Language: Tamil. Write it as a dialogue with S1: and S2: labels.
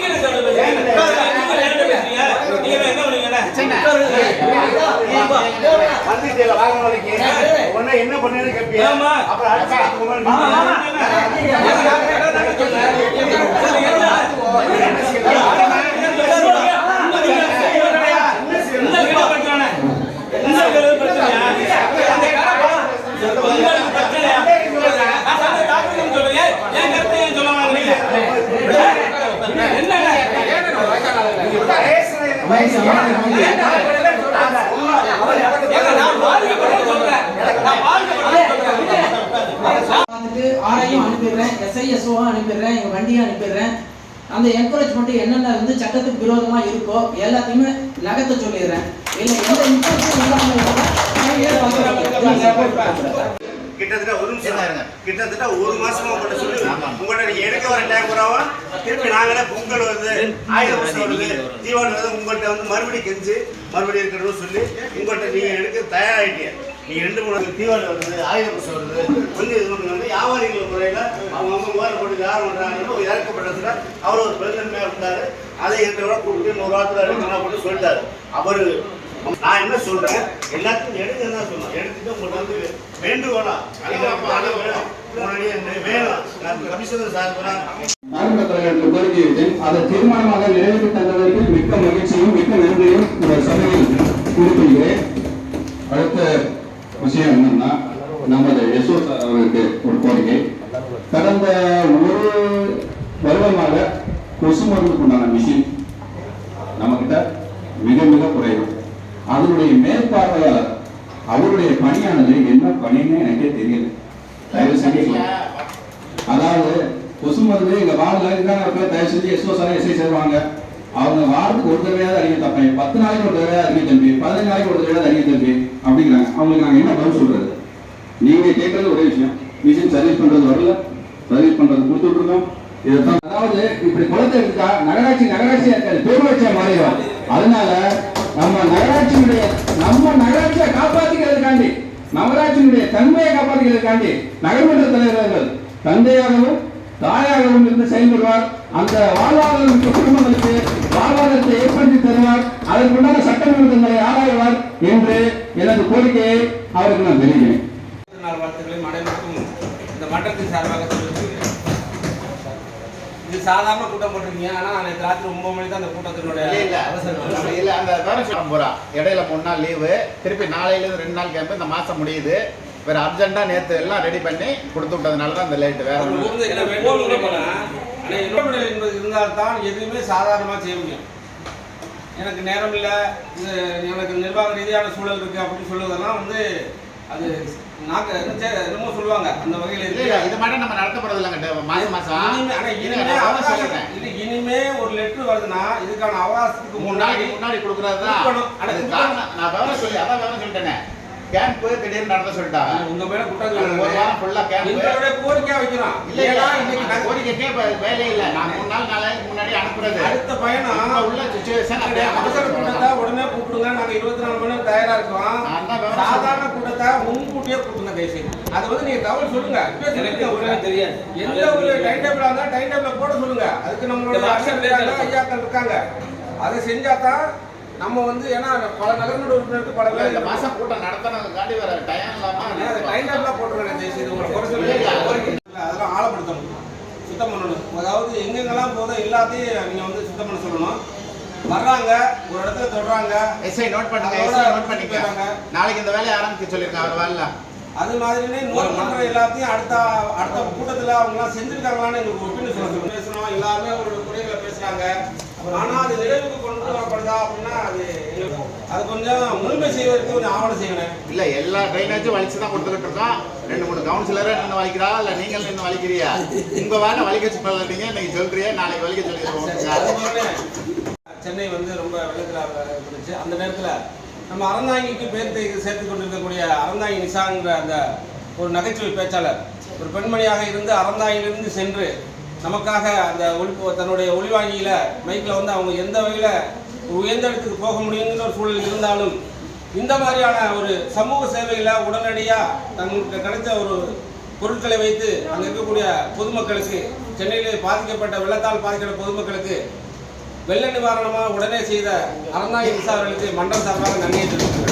S1: என்ன சொல்றது என்ன
S2: பண்ணுன்னு கேட்பீங்க அப்புறம் அடுத்த
S3: ஆரையும் அனுப்பிடுறேன் எஸ்ஐஎஸ்ஓவும் அனுப்பிடுறேன் எங்கள் வண்டியும் அனுப்பிடுறேன். அந்த என்கரேஜ்மெண்ட் என்னென்ன வந்து சட்டத்துக்கு விரோதமா இருக்கோ எல்லாத்தையுமே நகர்த்த சொல்லிடுறேன். இல்லை எந்த இன்ஃபர்மேஷன் இல்லாமல்
S2: கிட்டத்தட்ட ஒரு நிமிஷம். கிட்டத்தட்ட ஒரு மாசமா உங்கள்ட்ட சொல்லி. உங்கள்ட்ட நீங்க எடுக்க வர டைம் கூடவா திருப்பி நாங்களே பொங்கல் வருது ஆயுத வருஷம் வருது தீபாவளி வருது உங்கள்ட்ட வந்து மறுபடியும் கெஞ்சு மறுபடியும் இருக்கணும்னு சொல்லி உங்கள்ட்ட நீங்க எடுக்க தயாராகிட்டீங்க நீங்க ரெண்டு மூணு தீபாவளி வருது ஆயுத வருஷம் வருது கொஞ்சம் இது பண்ணுங்க வந்து வியாபாரிகள் முறையில அவங்க அவங்க முதல்ல போட்டு யார் பண்றாங்க இறக்கப்பட்டதுல அவர் ஒரு பெருந்தன்மையா இருந்தாரு அதை எங்களோட கூப்பிட்டு நூறு வாரத்தில் போட்டு சொல்லிட்டாரு. அவரு நான் என்ன சொல்றேன்? எல்லாத்தையும் எடுங்க தான் சொல்றேன். எடுத்துட்டு உங்களுக்கு வந்து வேண்டுகோளா அளவு வேணும் முன்னாடியே இந்த வேணும் நான் கமிஷனர்
S4: கோரிக்கை வைத்தேன் அதை தீர்மானமாக நிறைவேற்றி தந்ததற்கு மிக்க மகிழ்ச்சியும் மிக்க நன்றியும் இந்த சபையில் குறிப்பிடுகிறேன் அடுத்த விஷயம் என்னன்னா நமது யசோ சார் அவருக்கு ஒரு கோரிக்கை. கடந்த ஒரு வருடமாக கொசு மருந்துக்கு உண்டான மிஷின் நம்மகிட்ட மிக மிக குறைவு. அதனுடைய மேற்பார்வையாளர் அவருடைய பணியானது என்ன பணின்னு எனக்கே தெரியல. தயவு செஞ்சு. அதாவது கொசு மருந்து எங்க இருக்காங்க அப்படியே தயவு செஞ்சு எஸ்ஓ சார் எஸ்ஐ சேருவாங்க. அவங்க வாரத்துக்கு ஒரு தடவையாவது அறிக்கை தப்பேன். பத்து நாளைக்கு ஒரு தடவையாவது அறிக்கை தம்பி. பதினஞ்சு நாளைக்கு ஒரு தடவையாவது அறிக்கை தம்பி. அப்படிங்கிறாங்க. அவங்களுக்கு நாங்க என்ன பதில் சொல்றது? நீங்க கேட்கறது ஒரே விஷயம். மிஷின் சர்வீஸ் பண்றது வரல. சர்வீஸ் பண்றது கொடுத்துட்டு இருக்கோம் அதாவது இப்படி குளத்தை எடுத்தா நகராட்சி நகராட்சியா இருக்காது. பேரூராட்சியா மாறிடும் அதனால நம்ம நகராட்சியினுடைய நம்ம நகராட்சியை காப்பாற்றிக்கிறதுக்காண்டி நகராட்சியினுடைய தன்மையை காப்பாற்றிக்கிறதுக்காண்டி நகர்மன்ற தலைவர்கள் தந்தையாகவும் தாயாகவும் இருந்து செயல்படுவார். அந்த வாழ்வாதாரம் குடும்பங்களுக்கு வாழ்வாதாரத்தை ஏற்படுத்தி தருவார். அதற்குண்டான சட்டமன்றங்களை ஆராய்வார் என்று எனது கோரிக்கையை அவருக்கு நான் தெரிவிக்கிறேன்
S5: வாழ்த்துக்களையும் இந்த மன்றத்தின் சார்பாக இது சாதாரண கூட்டம் போட்டிருக்கீங்க. ஆனால் நேற்று ராத்திரி ஒன்பது மணி தான் அந்த கூட்டத்தினுடைய
S6: இல்ல இல்ல
S5: அவசரம்
S6: இல்ல அந்த விவரம் போறா. இடையில மூணு நாள் லீவு திருப்பி நாளையில இருந்து ரெண்டு நாள் கேம்ப் இந்த மாசம் முடியுது. வேற அர்ஜென்ட்டா நேத்து எல்லாம் ரெடி பண்ணி கொடுத்து விட்டதுனால தான் இந்த லேட் வேற
S5: இன்னொரு என்பது இருந்தால்தான் எதுவுமே சாதாரணமாக செய்ய முடியும். எனக்கு நேரம் இல்லை. எனக்கு நிர்வாக ரீதியான சூழல் இருக்கு அப்படின்னு சொல்லுவதெல்லாம் வந்து அது நாக்கு என்னமோ சொல்லுவாங்க. அந்த வகையில் இருக்கு.
S6: இது மட்டும் நம்ம நடத்த போறது இல்லைங்க மாசம் மாசம்.
S5: இனிமே அவகாசம். இது இனிமே ஒரு லெட்டர் வருதுன்னா இதுக்கான அவகாசத்துக்கு
S6: நாளைக்கு முன்னாடி கொடுக்கறது தான். நான் விவரம் சொல்லி அதான் விவரம் சொல்லிட்டேனே. கேம்ப் திடீர்னு நடத்த சொல்லிட்டாங்க.
S5: உங்க மேல
S6: ஒரு
S5: குற்றங்கள்
S6: வாரம் ஃபுல்லா கேம்ப்
S5: எங்களுடைய கோரிக்கையா வைக்கிறோம்
S6: இல்ல இல்ல
S5: ஏன்னா
S6: இன்னைக்கு கோரிக்கைக்கே வேலை இல்ல. நான் மூணு நாள் நாளைக்கு முன்னாடி அனுப்புறது.
S5: அடுத்த பயணம்
S6: உள்ள சுச்சுவேஷன்
S5: அவசர கூட்டத்தை உடனே கூப்பிடுங்க. நாங்க இருபத்தி நாலு மணி நேரம் தயாரா இருக்கோம்.
S6: நான் தான்
S5: கூட்டத்தை முன்கூட்டியே கூப்பிடுங்க தயவுசெய்து. அது வந்து நீங்க தகவல் சொல்லுங்க.
S1: தெரியாது.
S5: எந்த ஒரு டைம் டேபிள் இருந்தா டைம் டேபிள் போட சொல்லுங்க. அதுக்கு நம்மளோட ஐயாக்கள் இருக்காங்க. அதை செஞ்சா தான் நம்ம வந்து ஏன்னா பல நகர்மன்ற உறுப்பினருக்கு பல பேர்
S6: இந்த மாசம் கூட்டம் நடத்தணுங்காண்டி வேற டைம் இல்லாம
S5: டைம் டேபிளா போட்டுருங்க தயவுசெய்து. உங்களை குறை சொல்லி இல்ல, அதெல்லாம் ஆழப்படுத்தணும். சுத்தம் பண்ணணும். அதாவது எங்கெங்கெல்லாம் போதோ எல்லாத்தையும் நீங்க வந்து சுத்தம் பண்ண சொல்லணும். வர்றாங்க ஒரு இடத்துல தொடுறாங்க.
S6: எஸ்ஐ நோட் பண்ணுங்க நோட் பண்ணிக்க.
S5: போயிடுறாங்க.
S6: நாளைக்கு இந்த வேலையை ஆரம்பிக்க சொல்லிருக்கேன் அவர் வரல
S5: அது மாதிரினே நோட் பண்ற எல்லாத்தையும் அடுத்த அடுத்த கூட்டத்துல அவங்க எல்லாம் செஞ்சிருக்காங்களான்னு எங்களுக்கு ஒப்பீனியன் சொல்ல பேசணும் எல்லாருமே ஒரு குறைகளை பேசுறாங்க. ஆனா அது நிறைவுக்கு கொண்டு வரப்படுதா அப்படின்னா அது அது கொஞ்சம் முழுமை செய்வதற்கு கொஞ்சம் ஆவணம் செய்யணும்.
S6: இல்ல எல்லா ட்ரைனேஜும் வலிச்சு தான் கொடுத்துக்கிட்டு இருக்கோம். ரெண்டு மூணு கவுன்சிலரே நின்று வலிக்கிறா இல்ல நீங்கள் நின்று வலிக்கிறியா? உங்க வேலை வலிக்க சொல்லீங்க இன்னைக்கு சொல்றியா நாளைக்கு வலிக்க
S5: மாதிரி சென்னை வந்து ரொம்ப வெள்ளத்தில் இருந்துச்சு. அந்த நேரத்தில் நம்ம அறந்தாங்கிக்கு பேர் சேர்த்து கொண்டிருக்கக்கூடிய அறந்தாங்கி நிசாங்கிற அந்த ஒரு நகைச்சுவை பேச்சாளர். ஒரு பெண்மணியாக இருந்து அறந்தாங்கிலிருந்து சென்று நமக்காக அந்த ஒளி தன்னுடைய ஒளிவாங்கியில் மைக்கில் வந்து அவங்க எந்த வகையில் உயர்ந்த இடத்துக்கு போக முடியுங்கிற ஒரு சூழல் இருந்தாலும் இந்த மாதிரியான ஒரு சமூக சேவையில் உடனடியாக தங்களுக்கு கிடைத்த ஒரு பொருட்களை வைத்து அங்கே இருக்கக்கூடிய பொதுமக்களுக்கு சென்னையில் பாதிக்கப்பட்ட வெள்ளத்தால் பாதிக்கப்பட்ட பொதுமக்களுக்கு வெள்ள நிவாரணமாக உடனே செய்த அறந்தாங்கி விசாரணைக்கு மன்றம் சார்பாக நன்றியை தெரிவித்துக்கிறேன்